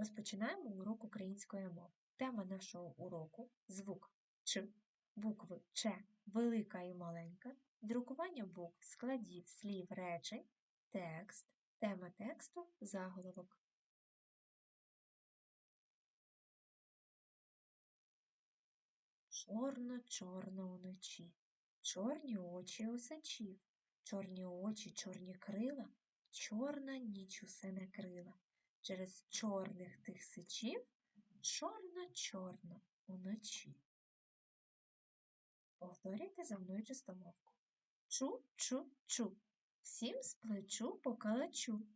Розпочинаємо урок української мови. Тема нашого уроку звук Ч, букви Ч, велика і маленька, друкування букв, складів, слів, речень, текст, тема тексту, заголовок. Чорно-чорно уночі, чорні очі у сечів, чорні очі, чорні крила, чорна ніч усе накрила. Через чорних тих сичів чорно-чорно уночі. Повторюйте за мною чистомовку. Чу-чу-чу, всім з плечу по калачу.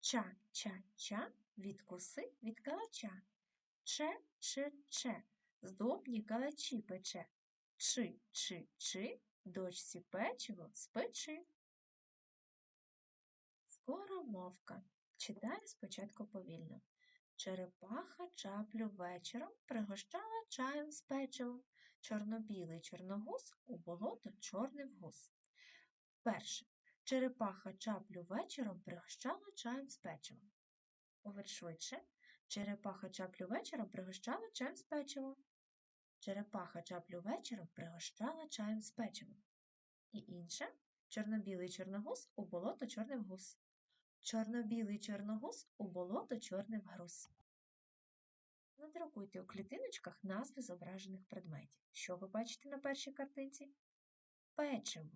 Ча-ча-ча, відкуси від калача. Че-че-че, здобні калачі пече. Чи-чи-чи, дочці печиво спечи. Скоромовка. Читаю спочатку повільно. Черепаха чаплю вечором пригощала чаєм з печивом. Чорно-білий чорногуз у болото чорний вгуз. Перше. Черепаха чаплю вечором пригощала чаєм з печивом. Повер швидше. Черепаха чаплю вечором пригощала чаєм з печивом. Черепаха чаплю вечором пригощала чаєм з печивом. І інше. Чорно-білий чорногуз у болото чорний вгуз. Чорно-білий чорногуз у болото чорний вгруз. Надрукуйте у клітиночках назви зображених предметів. Що ви бачите на першій картинці? Печиво.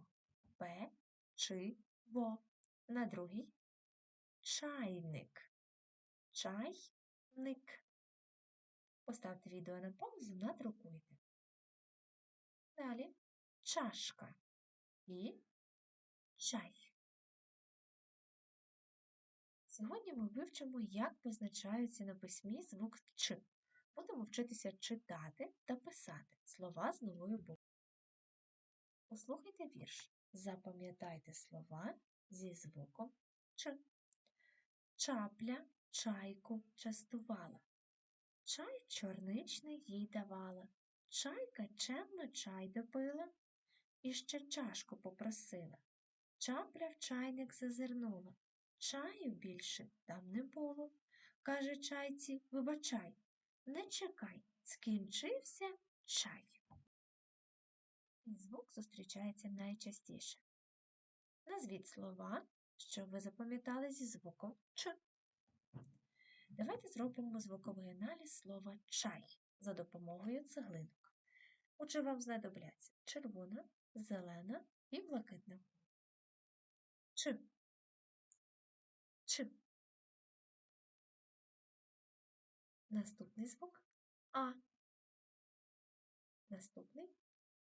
П, чи, во. На другій чайник. Чайник. Поставте відео на паузу, надрукуйте. Далі чашка і чай. Сьогодні ми вивчимо, як позначаються на письмі звук Ч. Будемо вчитися читати та писати слова з новою буквою. Послухайте вірш. Запам'ятайте слова зі звуком Ч. Чапля чайку частувала. Чай чорничний їй давала. Чайка чемно чай допила і ще чашку попросила. Чапля в чайник зазирнула. Чаю більше там не було. Каже чайці, вибачай, не чекай, скінчився чай. Звук зустрічається найчастіше. Назвіть слова, що ви запам'ятали зі звуком Ч. Давайте зробимо звуковий аналіз слова чай за допомогою цеглинок. Отже, вам знадобляться червона, зелена і блакитна. Ч. Ч. Наступний звук А. Наступний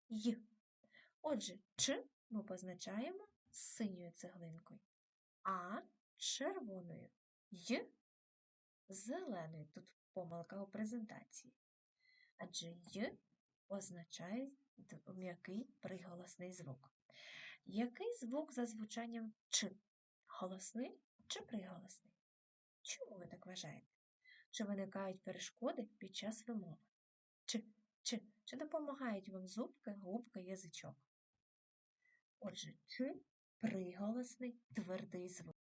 Й. Отже, Ч ми позначаємо синьою цеглинкою, А червоною, Й зеленою. Тут помилка у презентації. Адже Й означає м'який приголосний звук. Який звук за звучанням Ч? Голосний чи приголосний? Чому ви так вважаєте? Чи виникають перешкоди під час вимови? Чи, чи, чи допомагають вам зубки, губки, язичок? Отже, чи приголосний твердий звук.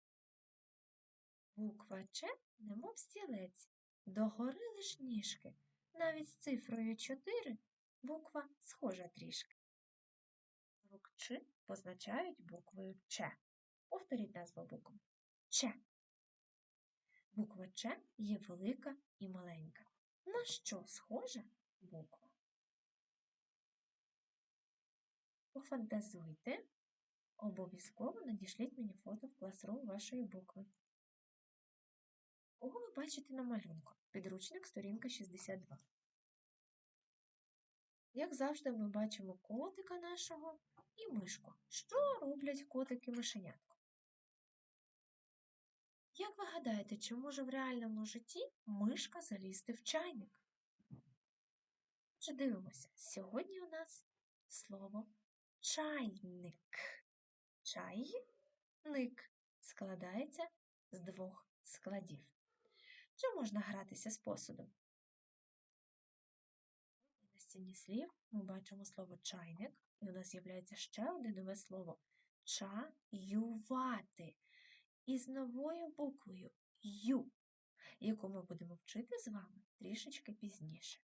Буква Ч, немов стілець, догори лиш ніжки. Навіть з цифрою 4 буква схожа трішки. Звук Ч позначають буквою Ч. Повторіть назву букв. Ч. Буква Ч є велика і маленька. На що схожа буква? Пофантазуйте, обов'язково надішліть мені фото в класрум вашої букви. Кого ви бачите на малюнку? Підручник сторінка 62. Як завжди, ми бачимо котика нашого і мишку. Що роблять котики мишенятко? Як ви гадаєте, чи може в реальному житті мишка залізти в чайник? Отже, дивимося, сьогодні у нас слово чайник. Чайник складається з двох складів. Чи можна гратися з посудом? На стіні слів ми бачимо слово чайник, і у нас з'являється ще одне нове слово чаювати із новою буквою Ю. яку ми будемо вчити з вами трішечки пізніше.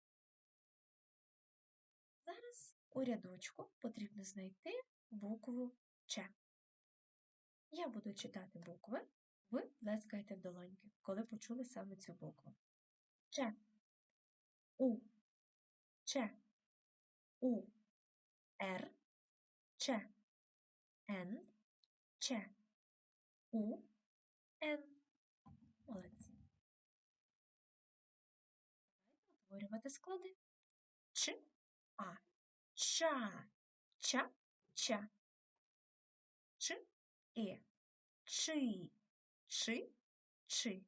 Зараз у рядочку потрібно знайти букву Ч. Я буду читати букви, ви плескаєте в долоньки, коли почули саме цю букву. Ч, У, Ч, У, Р, Ч, Н, Ч, У, Н. Молодці. Давайте утворювати склади. Ч, А, Ча, Ча, Ча. Ч, Е, Чи, Чи, Чи.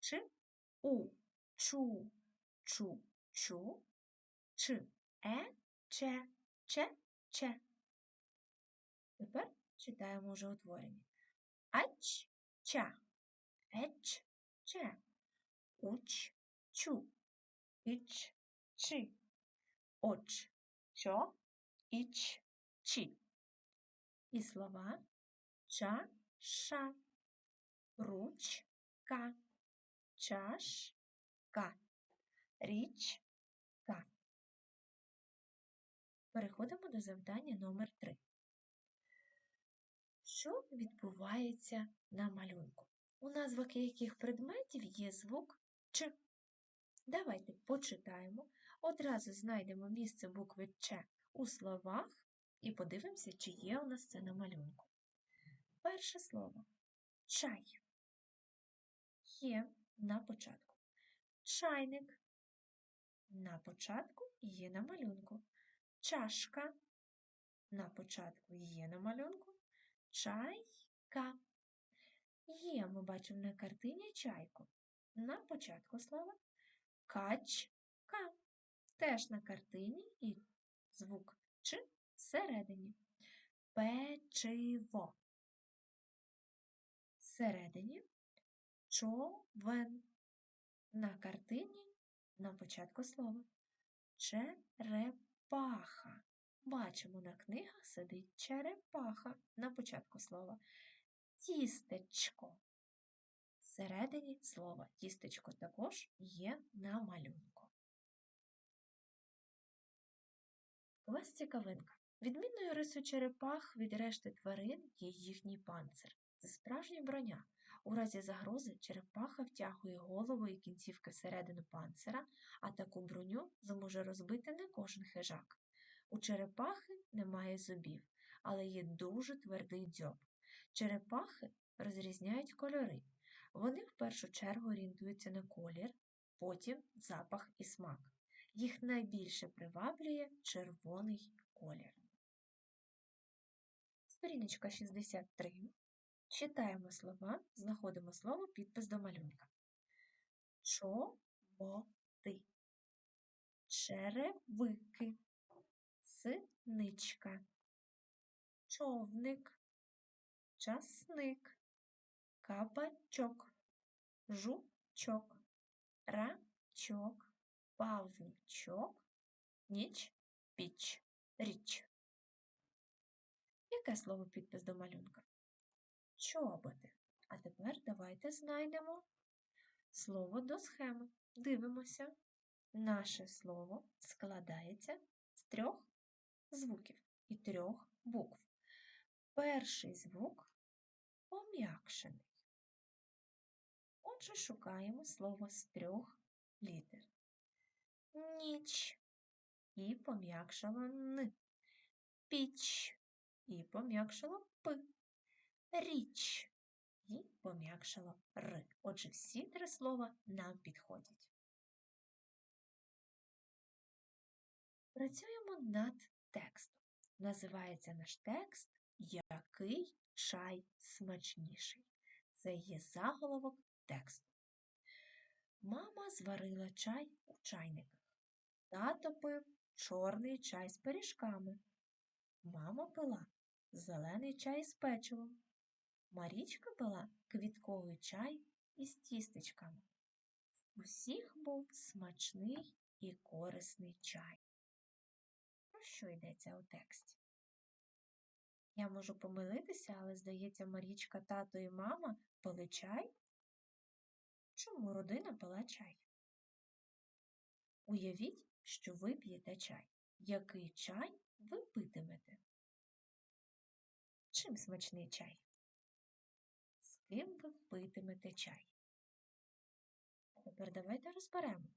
Ч, У, Чу, Чу, Чу. Ч, Е, Че, Че, Че. Тепер читаємо вже утворення. Ач, ча, еч, че, уч, чу, іч, чи, оч, чо, іч, чі. І слова ча, ша, руч, ка, чаш, ка, річ, ка. Переходимо до завдання номер 3 що відбувається на малюнку. У назвах яких предметів є звук Ч. Давайте почитаємо, одразу знайдемо місце букви Ч у словах і подивимося, чи є у нас це на малюнку. Перше слово чай є на початку. Чайник на початку є на малюнку. Чашка на початку є на малюнку чайка. Є, ми бачимо на картині чайку. На початку слова качка. Теж на картині і звук Ч всередині. Печиво. Всередині човен. На картині на початку слова. Черепаха. Бачимо, на книгах сидить черепаха на початку слова. Тістечко. Всередині слова тістечко також є на малюнку. Ось цікавинка. Відмінною рисою черепах від решти тварин є їхній панцир. Це справжня броня. У разі загрози черепаха втягує голову і кінцівки всередину панцира, а таку броню зможе розбити не кожен хижак. У черепахи немає зубів, але є дуже твердий дзьоб. Черепахи розрізняють кольори. Вони в першу чергу орієнтуються на колір, потім запах і смак. Їх найбільше приваблює червоний колір. Сторіночка 63. Читаємо слова, знаходимо слово підпис до малюнка. Чоботи. Черевики синичка, човник, часник, кабачок, жучок, рачок, павучок, ніч, піч, річ. Яке слово підпис до малюнка? Чоботи. А тепер давайте знайдемо слово до схеми. Дивимося. Наше слово складається з трьох звуків і трьох букв. Перший звук пом'якшений. Отже, шукаємо слово з трьох літер. Ніч і пом'якшало Н. Піч і пом'якшало П. Річ і пом'якшало Р. Отже, всі три слова нам підходять. Працюємо над текстом. Називається наш текст Який чай смачніший. Це є заголовок тексту. Мама зварила чай у чайниках. Тато пив чорний чай з пиріжками. Мама пила зелений чай з печивом. Марічка пила квітковий чай із тістечками. Усіх був смачний і корисний чай що йдеться у тексті? Я можу помилитися, але, здається, Марічка, тато і мама пили чай Чому родина пила чай? Уявіть, що ви п'єте чай. Який чай ви питимете? Чим смачний чай? З ким ви питимете чай? Тепер давайте розберемо,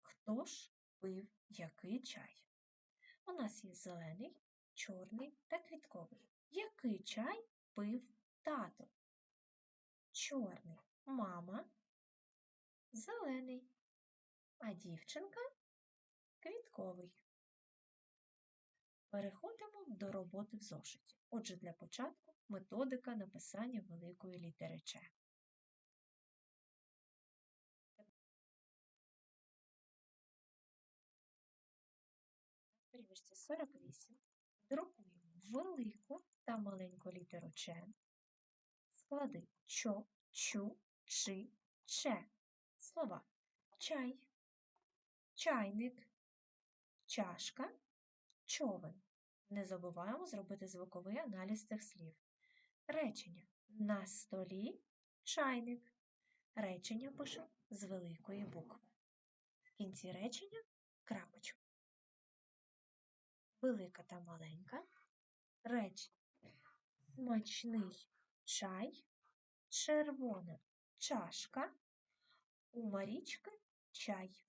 хто ж пив який чай. У нас є зелений, чорний та квітковий. Який чай пив тато? Чорний мама, зелений, а дівчинка квітковий. Переходимо до роботи в зошиті. Отже, для початку методика написання великої літери Ч. 48 друкуємо велику та маленьку літеру Ч. Склади чо, чу, чи, че. Слова чай, чайник, чашка, човен. Не забуваємо зробити звуковий аналіз цих слів. Речення на столі чайник. Речення пишемо з великої букви. В кінці речення крапочку. Велика та маленька. Речення. Смачний чай, червона чашка, у Марічки чай.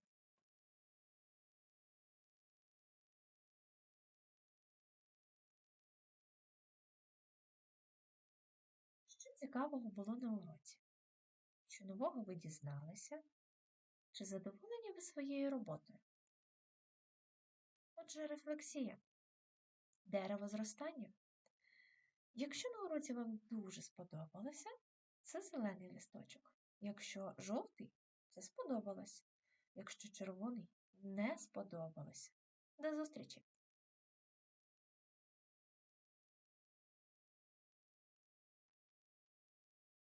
Що цікавого було на уроці? Що нового ви дізналися? Чи задоволені ви своєю роботою? Отже, рефлексія. Дерево зростання. Якщо на уроці вам дуже сподобалося, це зелений листочок. Якщо жовтий, це сподобалось. Якщо червоний не сподобалось. До зустрічі!